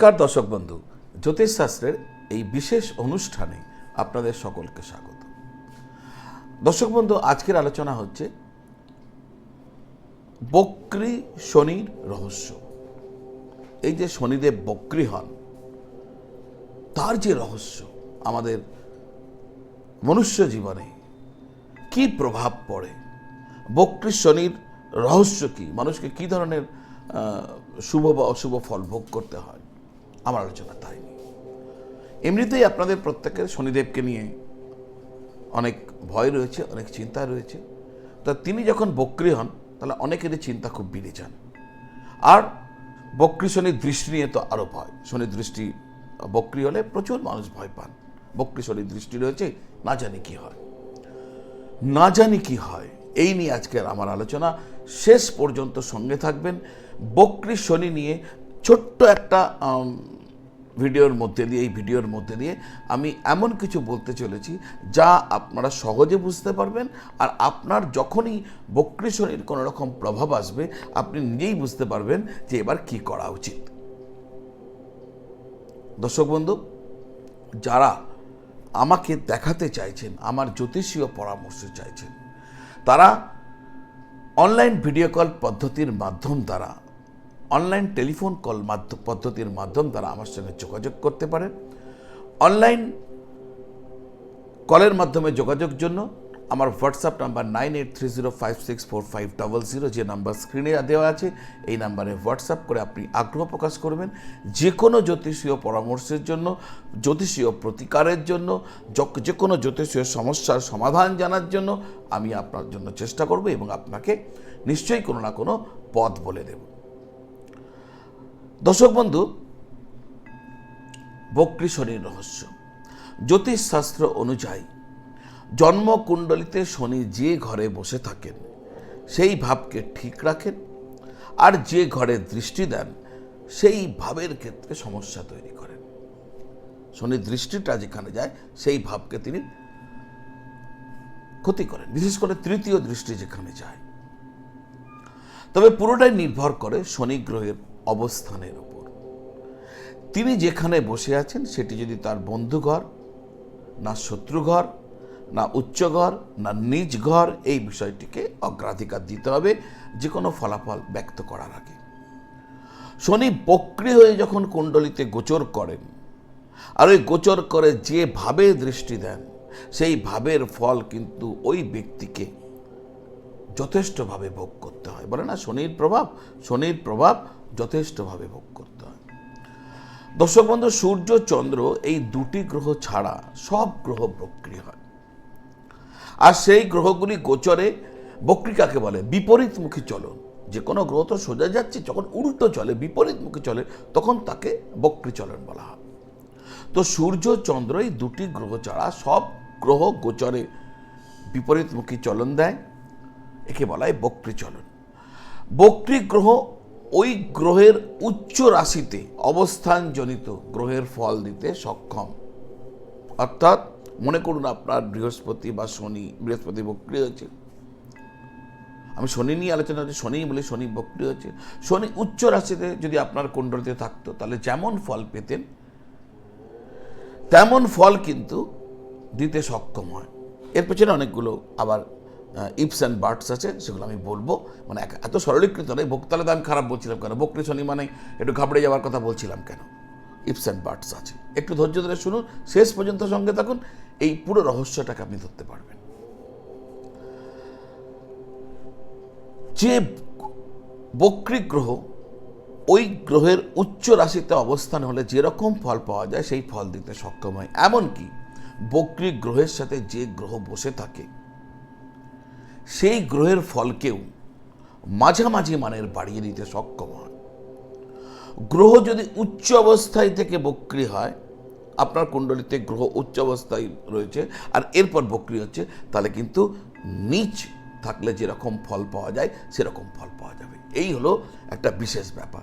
নমস্কার দর্শক বন্ধু। জ্যোতিষশাস্ত্রের এই বিশেষ অনুষ্ঠানে আপনাদের সকলকে স্বাগত। দর্শক বন্ধু, আজকের আলোচনা হচ্ছে বক্রি শনির রহস্য। এই যে শনিদেব বক্রি হন, তার যে রহস্য আমাদের মনুষ্য জীবনে কি প্রভাব পড়ে? বক্রি শনির রহস্য কি? মানুষকে কি ধরনের শুভ বা অশুভ ফল ভোগ করতে হয়? আমার আলোচনা তাই। এমনিতেই আপনাদের প্রত্যেকের শনিদেবকে নিয়ে অনেক ভয় রয়েছে, অনেক চিন্তা রয়েছে। তা তিনি যখন বক্রি হন, তাহলে অনেকেরই চিন্তা খুব বেড়ে যান আর বক্রি শনির দৃষ্টি নিয়ে তো আরও ভয়। শনির দৃষ্টি, বক্রি হলে প্রচুর মানুষ ভয় পান। বক্রি শনির দৃষ্টি রয়েছে, না জানি কি হয়। না জানি কি হয়, এই নিয়ে আজকের আমার আলোচনা। শেষ পর্যন্ত সঙ্গে থাকবেন। বক্রি শনি নিয়ে ছোট্ট একটা ভিডিওর মধ্যে দিয়ে, এই ভিডিওর মধ্যে দিয়ে আমি এমন কিছু বলতে চলেছি যা আপনারা সহজে বুঝতে পারবেন আর আপনার যখনই বক্রি শনির কোনো রকম প্রভাব আসবে, আপনি নিজেই বুঝতে পারবেন যে এবার কি করা উচিত। দর্শক বন্ধু, যারা আমাকে দেখাতে চাইছেন, আমার জ্যোতিষীয় পরামর্শ চাইছেন, তারা অনলাইন ভিডিও কল পদ্ধতির মাধ্যম দ্বারা অনলাইন টেলিফোন কল মাধ্য পদ্ধতির মাধ্যম দ্বারা আমার সঙ্গে যোগাযোগ করতে পারেন। অনলাইন কলের মাধ্যমে যোগাযোগ জন্য আমার WhatsApp number nine eight three zero five six four five double zero যে নাম্বার স্ক্রিনে দেওয়া আছে, এই নাম্বারে হোয়াটসঅ্যাপ করে আপনি আগ্রহ প্রকাশ করবেন। যে কোনো জ্যোতিষীয় পরামর্শের জন্য, জ্যোতিষীয় প্রতিকারের জন্য যে কোনো জ্যোতিষীয় সমস্যার সমাধান জানার জন্য আমি আপনার জন্য চেষ্টা করব এবং আপনাকে নিশ্চয়ই কোনো না কোনো পথ বলে দেব। দর্শক বন্ধু বক্রি শনির রহস্য। জ্যোতিষশাস্ত্র অনুযায়ী, জন্মকুণ্ডলিতে শনি যে ঘরে বসে থাকেন, সেই ভাবকে ঠিক রাখেন, আর যে ঘরে দৃষ্টি দেন, সেই ভাবের ক্ষেত্রে সমস্যা তৈরি করেন। শনির দৃষ্টিটা যেখানে যায়, সেই ভাবকে তিনি ক্ষতি করেন। বিশেষ করে তৃতীয় দৃষ্টি যেখানে যায়। তবে পুরোটাই নির্ভর করে শনি গ্রহের অবস্থানের উপর। তিনি যেখানে বসে আছেন, সেটি যদি তার বন্ধু ঘর না শত্রু ঘর না উচ্চ ঘর না নিজ ঘর এই বিষয়টিকে অগ্রাধিকার দিতে হবে যে কোনো ফলাফল ব্যক্ত করার আগে। শনি বক্রি হয়ে যখন কুণ্ডলিতে গোচর করেন, আর ওই গোচর করে যে ভাবে দৃষ্টি দেন, সেই ভাবের ফল কিন্তু ওই ব্যক্তিকে যথেষ্টভাবে ভোগ করতে হয়। বলে না, শনির প্রভাব শনির প্রভাব যথেষ্টভাবে ভোগ করতে হয়। দর্শক বন্ধু, সূর্য, চন্দ্র এই দুটি গ্রহ ছাড়া সব গ্রহ বক্রি হয়। আর সেই গ্রহগুলি গোচরে বক্রি কাকে বলে? বিপরীতমুখী চলন। যে কোনো গ্রহ তো সোজা যাচ্ছে, যখন উল্টো চলে, বিপরীতমুখী চলে, তখন তাকে বক্রি চলন বলা হয়। তো সূর্য, চন্দ্র এই দুটি গ্রহ ছাড়া সব গ্রহ গোচরে বিপরীতমুখী চলন দেয়। একে বলা হয় বক্রি চলন। বক্রি গ্রহ ওই গ্রহের উচ্চ রাশিতে অবস্থানজনিত গ্রহের ফল দিতে সক্ষম। অর্থাৎ মনে করুন আপনার বৃহস্পতি বা শনি, বৃহস্পতি বক্রি হয়েছে। আমি শনি নিয়ে আলোচনা করছি শনি বলে শনি বক্রি হয়েছে। শনি উচ্চ রাশিতে যদি আপনার কুণ্ডলিতে থাকতো, তাহলে যেমন ফল পেতেন, তেমন ফল কিন্তু দিতে সক্ষম হয়। এর পেছনে অনেকগুলো আবার ইপস অ্যান্ড বার্ডস আছে, সেগুলো আমি বলব। মানে এত সরলীকৃত নয় বক্তালে তো আমি খারাপ বলছিলাম কেন? বকরি শনি মানে একটু ঘাবড়ে যাওয়ার কথা বলছিলাম কেন? ইপস অ্যান্ড বার্ডস আছে। একটু ধৈর্য ধরে শুনুন, শেষ পর্যন্ত সঙ্গে থাকুন, এই পুরো রহস্যটাকে আপনি ধরতে পারবেন। যে বক্রী গ্রহ ওই গ্রহের উচ্চ রাশিতে অবস্থান হলে যেরকম ফল পাওয়া যায়, সেই ফল দিতে সক্ষম হয়। এমনকি বক্রী গ্রহের সাথে যে গ্রহ বসে থাকে সেই গ্রহের ফলকেও মাঝামাঝি মানের বাড়িয়ে দিতে সক্ষম হয়। গ্রহ যদি উচ্চ অবস্থায় থেকে বক্রি হয়, আপনার কুণ্ডলিতে গ্রহ উচ্চ অবস্থায় রয়েছে, আর এরপর বক্রি হচ্ছে, তাহলে কিন্তু নিচ থাকলে যেরকম ফল পাওয়া যায়, সেরকম ফল পাওয়া যাবে। এই হলো একটা বিশেষ ব্যাপার।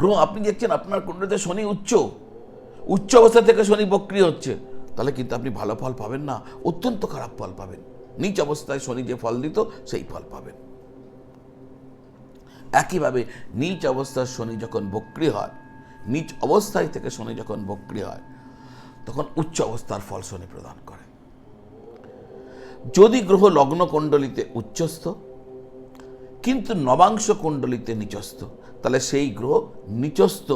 গ্রহ, আপনি দেখছেন আপনার কুণ্ডলিতে শনি উচ্চ উচ্চ অবস্থা থেকে শনি বক্রি হচ্ছে, তাহলে কিন্তু আপনি ভালো ফল পাবেন না, অত্যন্ত খারাপ ফল পাবেন। নিচ অবস্থায় শনি যে ফল দিত, সেই ফল পাবেন। একইভাবে নিচ অবস্থার শনি যখন বক্রি হয় নিচ অবস্থায় থেকে শনি যখন বক্রি হয়, তখন উচ্চ অবস্থার ফল শনি প্রদান করে। যদি গ্রহ লগ্ন কুণ্ডলিতে উচ্চস্থ, কিন্তু নবাংশ কুণ্ডলিতে নিচস্থ, তাহলে সেই গ্রহ নিচস্থ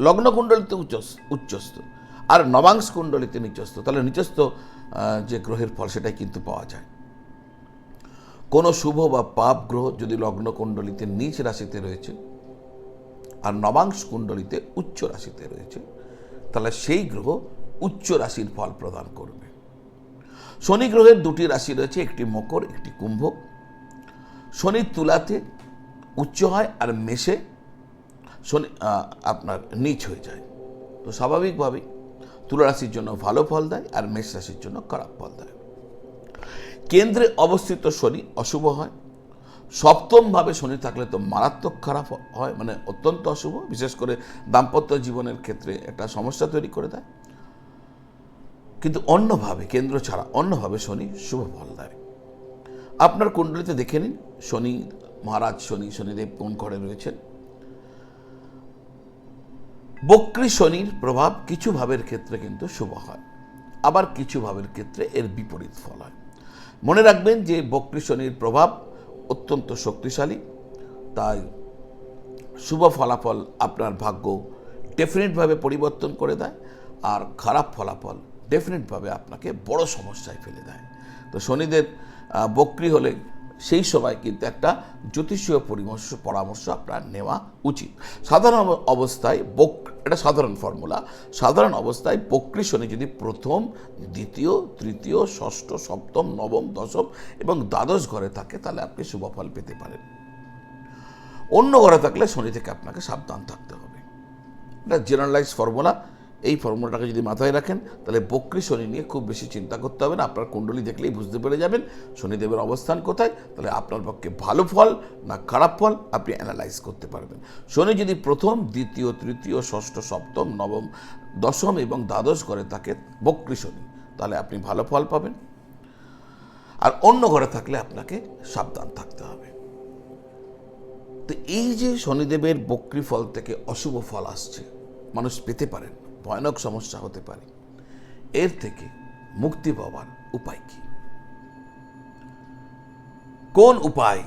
লগ্ন কুণ্ডলিতে উচ্চস- উচ্চস্থ, আর নবাংশ কুণ্ডলিতে নিচস্থ, তাহলে নিচস্থ যে গ্রহের ফল সেটাই কিন্তু পাওয়া যায়। কোনো শুভ বা পাপ গ্রহ যদি লগ্ন কুণ্ডলিতে নিচ রাশিতে রয়েছে আর নবাংশ কুণ্ডলিতে উচ্চ রাশিতে রয়েছে, তাহলে সেই গ্রহ উচ্চ রাশির ফল প্রদান করবে। শনি গ্রহের দুটি রাশি রয়েছে, একটি মকর, একটি কুম্ভ। শনি তুলাতে উচ্চ হয় আর মেষে শনি আপনার নিচ হয়ে যায়। তো স্বাভাবিকভাবেই তুলা রাশির জন্য ভালো ফল দেয় আর মেষ রাশির জন্য খারাপ ফল দেয়। কেন্দ্রে অবস্থিত শনি অশুভ হয়। সপ্তমভাবে শনি থাকলে তো মারাত্মক খারাপ হয় মানে অত্যন্ত অশুভ, বিশেষ করে দাম্পত্য জীবনের ক্ষেত্রে একটা সমস্যা তৈরি করে দেয়। কিন্তু অন্যভাবে, কেন্দ্র ছাড়া অন্যভাবে শনি শুভ ফল দেয়। আপনার কুণ্ডলিতে দেখে নিন, শনি, মহারাজ শনি, শনিদেব কোন ঘরে রয়েছেন? বক্রী শনির প্রভাব কিছু ভাবের ক্ষেত্রে কিন্তু শুভ হয়, আবার কিছু ভাবের ক্ষেত্রে এর বিপরীত ফল হয়। মনে রাখবেন যে বক্রী শনির প্রভাব অত্যন্ত শক্তিশালী, তাই শুভ ফলাফল আপনার ভাগ্য ডেফিনেটভাবে পরিবর্তন করে দেয়, আর খারাপ ফলাফল ডেফিনেটভাবে আপনাকে বড় সমস্যায় ফেলে দেয়। তো শনিদের বক্রি হলে সেই সময় কিন্তু একটা জ্যোতিষীয় পরামর্শ পরামর্শ আপনার নেওয়া উচিত। সাধারণ অবস্থায় বক, এটা সাধারণ ফর্মুলা। সাধারণ অবস্থায় বক্রি শনি যদি প্রথম, দ্বিতীয়, তৃতীয়, ষষ্ঠ, সপ্তম, নবম, দশম এবং দ্বাদশ ঘরে থাকে, তাহলে আপনি শুভ ফল পেতে পারেন। অন্য ঘরে থাকলে শনি থেকে আপনাকে সাবধান থাকতে হবে। এটা জেনারেলাইজ ফর্মুলা এই ফর্মুলাটাকে যদি মাথায় রাখেন, তাহলে বক্রি শনি নিয়ে খুব বেশি চিন্তা করতে হবে না। আপনার কুণ্ডলী দেখলেই বুঝতে পেরে যাবেন শনিদেবের অবস্থান কোথায়, তাহলে আপনার পক্ষে ভালো ফল না খারাপ ফল আপনি অ্যানালাইজ করতে পারবেন। শনি যদি প্রথম, দ্বিতীয়, তৃতীয়, ষষ্ঠ, সপ্তম, নবম, দশম এবং দ্বাদশ ঘরে থাকে, বক্রি শনি, তাহলে আপনি ভালো ফল পাবেন। আর অন্য ঘরে থাকলে আপনাকে সাবধান থাকতে হবে। তো এই যে শনিদেবের বক্রি ফল থেকে অশুভ ফল আসছে, মানুষ পেতে পারেন। ভয়ানক সমস্যা হতে পারে। এর থেকে মুক্তি পাওয়ার উপায় কি? কোন উপায়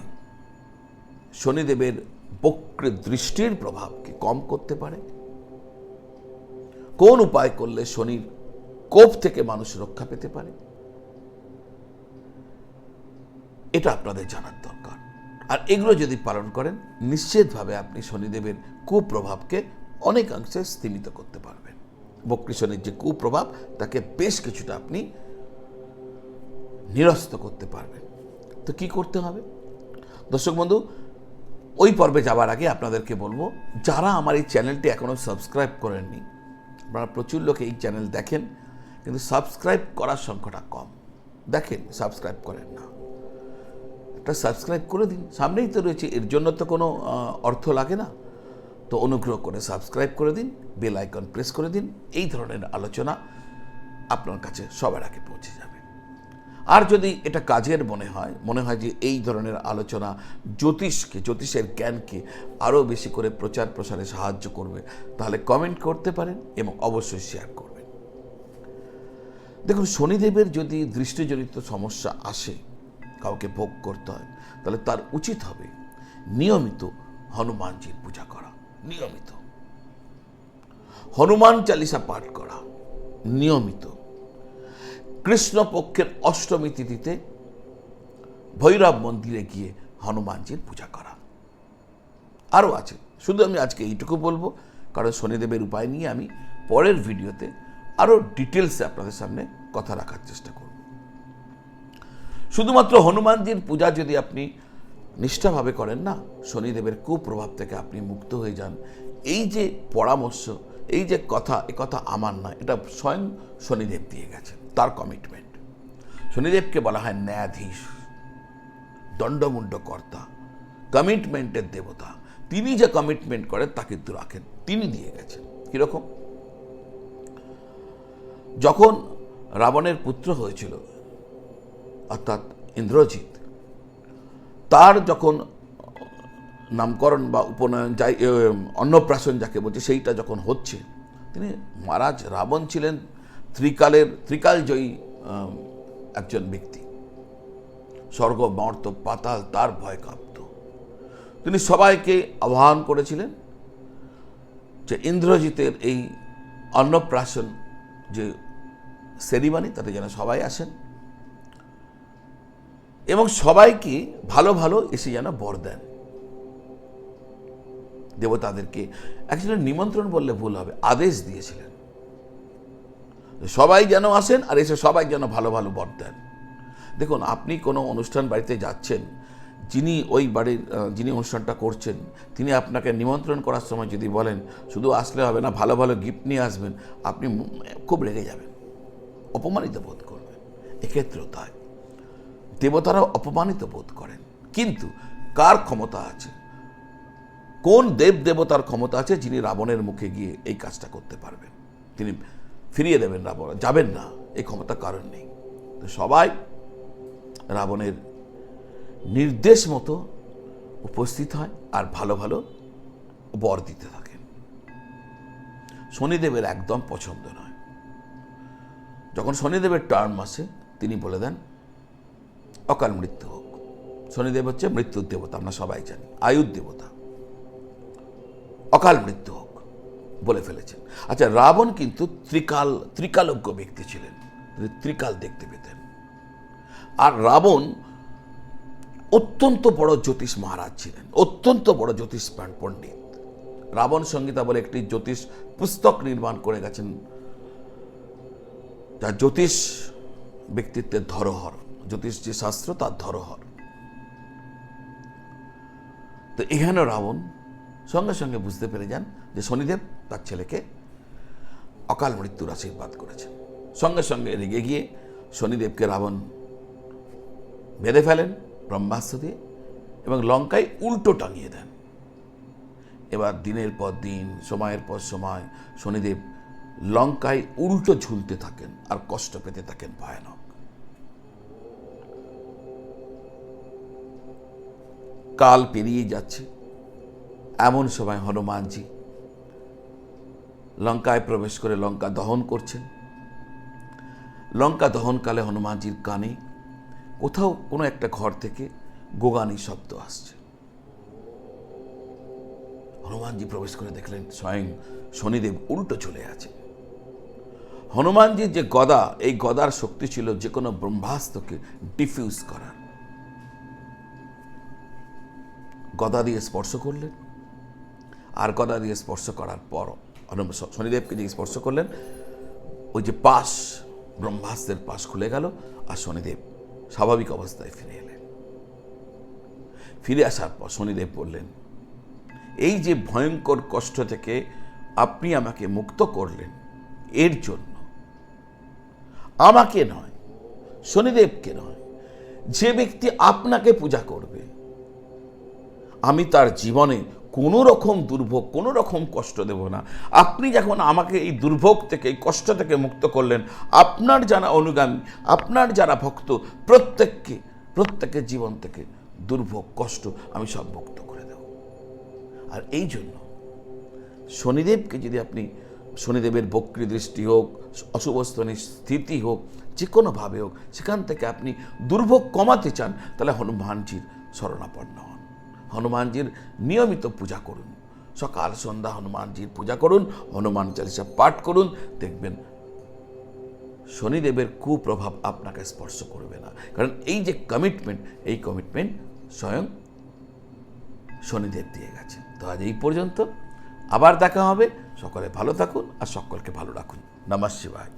শনিদেবের বক্র দৃষ্টির প্রভাবকে কম করতে পারে? কোন উপায় করলে শনির কোপ থেকে মানুষ রক্ষা পেতে পারে? এটা আপনাদের জানার দরকার। আর এগুলো যদি পালন করেন, নিশ্চিতভাবে আপনি শনিদেবের কুপ্রভাবকে অনেকাংশে স্থিমিত করতে পারবেন। বক্রী শনির যে কুপ্রভাব, তাকে বেশ কিছুটা আপনি নিরস্ত করতে পারবেন। তো কি করতে হবে? দর্শক বন্ধু, ওই পর্বে যাওয়ার আগে আপনাদেরকে বলব, যারা আমার এই চ্যানেলটি এখনও সাবস্ক্রাইব করেননি, আপনারা প্রচুর লোক এই চ্যানেল দেখেন, কিন্তু সাবস্ক্রাইব করার সংখ্যাটা কম। দেখেন, সাবস্ক্রাইব করেন না। একটা সাবস্ক্রাইব করে দিন। সামনেই তো রয়েছে, এর জন্য তো কোনো অর্থ লাগে না। তো অনুগ্রহ করে সাবস্ক্রাইব করে দিন, বেল আইকন প্রেস করে দিন, এই ধরনের আলোচনা আপনার কাছে সবার আগে পৌঁছে যাবে। আর যদি এটা কাজের মনে হয় মনে হয় যে এই ধরনের আলোচনা জ্যোতিষকে, জ্যোতিষের জ্ঞানকে আরও বেশি করে প্রচার প্রসারে সাহায্য করবে, তাহলে কমেন্ট করতে পারেন এবং অবশ্যই শেয়ার করবেন। দেখুন, শনিদেবের যদি দৃষ্টিজনিত সমস্যা আসে, কাউকে ভোগ করতে হয়, তাহলে তার উচিত হবে নিয়মিত হনুমানজির পূজা করা। নিয়মিত। হনুমান চালিসা পাঠ করা, নিয়মিত। কৃষ্ণপক্ষের অষ্টমী তিথিতে ভৈরব মন্দিরে গিয়ে হনুমানজির পূজা করা। আরও আছে, শুধু আমি আজকে এইটুকু বলব, কারণ শনিদেবের উপায় নিয়ে আমি পরের ভিডিওতে আরও ডিটেলসে আপনাদের সামনে কথা রাখার চেষ্টা করব। শুধুমাত্র হনুমানজির পূজা যদি আপনি নিষ্ঠাভাবে করেন না, শনিদেবের কুপ্রভাব থেকে আপনি মুক্ত হয়ে যান। এই যে পরামর্শ, এই যে কথা, এ কথা আমার না, এটা স্বয়ং শনিদেব দিয়ে গেছেন, তার কমিটমেন্ট শনিদেবকে বলা হয় ন্যায়াধীশ, দণ্ডমুণ্ড কর্তা কমিটমেন্টের দেবতা। তিনি যে কমিটমেন্ট করেন, তা কিন্তু রাখেন, তিনি দিয়ে গেছেন। কীরকম? যখন রাবণের পুত্র হয়েছিল, অর্থাৎ ইন্দ্রজিৎ তার যখন নামকরণ বা উপনয়ন যাই অন্নপ্রাশন যাকে বলছে, সেইটা যখন হচ্ছে, তিনি মহারাজ রাবণ ছিলেন ত্রিকালের, ত্রিকালজয়ী একজন ব্যক্তি। স্বর্গ, মর্ত, পাতাল, তার ভয় কাঁপত। তিনি সবাইকে আহ্বান করেছিলেন যে ইন্দ্রজিতের এই অন্নপ্রাশন যে সেরিমানি তাতে যেন সবাই আসেন। এবং সবাইকে ভালো ভালো এসে যেন বর দেন। দেবতাদেরকে অ্যাকচুয়ালি নিমন্ত্রণ বললে ভুল হবে, আদেশ দিয়েছিলেন। সবাই যেন আসেন আর এসে সবাই যেন ভালো ভালো বর দেন। দেখুন, আপনি কোনো অনুষ্ঠান বাড়িতে যাচ্ছেন, যিনি ওই বাড়ির যিনি অনুষ্ঠানটা করছেন, তিনি আপনাকে নিমন্ত্রণ করার সময় যদি বলেন, শুধু আসলে হবে না, ভালো ভালো গিফট নিয়ে আসবেন, আপনি খুব রেগে যাবেন। অপমানিত বোধ করবেন। এক্ষেত্রেও তাই। দেবতারাও অপমানিত বোধ করেন। কিন্তু কার ক্ষমতা আছে? কোন দেব দেবতার ক্ষমতা আছে যিনি রাবণের মুখে গিয়ে এই কাজটা করতে পারবেন? তিনি ফিরিয়ে দেবেন রাবণ, যাবেন না, এই ক্ষমতা কারণ নেই। তো সবাই রাবণের নির্দেশ মতো উপস্থিত হয় আর ভালো ভালো বর দিতে থাকেন। শনিদেবের একদম পছন্দ নয়। যখন শনিদেবের টার্ম আসে, তিনি বলে দেন অকাল মৃত্যু হোক। শনিদেব হচ্ছে মৃত্যুর দেবতা, আমরা সবাই জানি, আয়ুর দেবতা। অকাল মৃত্যু হোক বলে ফেলেছেন। আচ্ছা রাবণ কিন্তু ত্রিকাল, ত্রিকালজ্ঞ ব্যক্তি ছিলেন ত্রিকাল দেখতে পেতেন। আর রাবণ অত্যন্ত বড় জ্যোতিষ মহারাজ ছিলেন, অত্যন্ত বড় জ্যোতিষ পণ্ডিত। রাবণ সংগীতা বলে একটি জ্যোতিষ পুস্তক নির্মাণ করে গেছেন, যা জ্যোতিষ ব্যক্তিত্বের ধরোহর। জ্যোতিষ যে শাস্ত্র তার ধরোহর। তো এখানে রাবণ সঙ্গে সঙ্গে বুঝতে পেরে যান যে শনিদেব তার ছেলেকে অকাল মৃত্যুর আশীর্বাদ করেছেন। সঙ্গে সঙ্গে রেগে গিয়ে শনিদেবকে রাবণ বেঁধে ফেলেন ব্রহ্মাস্ত্র দিয়ে এবং লঙ্কায় উল্টো টাঙিয়ে দেন। এবার দিনের পর দিন, সময়ের পর সময় শনিদেব লঙ্কায় উল্টো ঝুলতে থাকেন আর কষ্ট পেতে থাকেন ভয়ানক। কাল পেরিয়ে যাচ্ছে। এমন সময় হনুমানজি লঙ্কায় প্রবেশ করে লঙ্কা দহন করছেন। লঙ্কা দহনকালে হনুমানজির কানে কোথাও কোনো একটা ঘর থেকে গোগানি শব্দ আসছে। হনুমানজি প্রবেশ করে দেখলেন স্বয়ং শনিদেব উল্টো চলে আছে। হনুমানজির যে গদা, এই গদার শক্তি ছিল যে কোনো ব্রহ্মাস্ত্রকে ডিফিউজ করার। গদা দিয়ে স্পর্শ করলেন। আর গদা দিয়ে স্পর্শ করার পর শনিদেবকে দিয়ে স্পর্শ করলেন, ওই যে পাশ, ব্রহ্মাস্ত্রের পাশ খুলে গেল আর শনিদেব স্বাভাবিক অবস্থায় ফিরে এলেন। ফিরে আসার পর শনিদেব বললেন, এই যে ভয়ঙ্কর কষ্ট থেকে আপনি আমাকে মুক্ত করলেন, এর জন্য আমাকে নয়, শনিদেবকে নয়, যে ব্যক্তি আপনাকে পূজা করবে আমি তার জীবনে কোনো রকম দুর্ভোগ কোনো রকম কষ্ট দেব না। আপনি যখন আমাকে এই দুর্ভোগ থেকে, এই কষ্ট থেকে মুক্ত করলেন, আপনার যারা অনুগামী, আপনার যারা ভক্ত, প্রত্যেককে, প্রত্যেকের জীবন থেকে দুর্ভোগ, কষ্ট আমি সব মুক্ত করে দেব। আর এই জন্য শনিদেবকে যদি আপনি, শনিদেবের বক্রী দৃষ্টি হোক, অশুভ স্তনের স্থিতি হোক যে কোনোভাবে হোক, সেখান থেকে আপনি দুর্ভোগ কমাতে চান, তাহলে হনুমানজির শরণাপন্ন হন। হনুমানজির নিয়মিত পূজা করুন। সকাল, সন্ধ্যা হনুমানজির পূজা করুন, হনুমান চালিসা পাঠ করুন, দেখবেন শনিদেবের কুপ্রভাব আপনাকে স্পর্শ করবে না। কারণ এই যে কমিটমেন্ট এই কমিটমেন্ট স্বয়ং শনিদেব দিয়ে গেছে তো আজ এই পর্যন্ত আবার দেখা হবে। সকলে ভালো থাকুন আর সকলকে ভালো রাখুন। নমঃ শিবায়।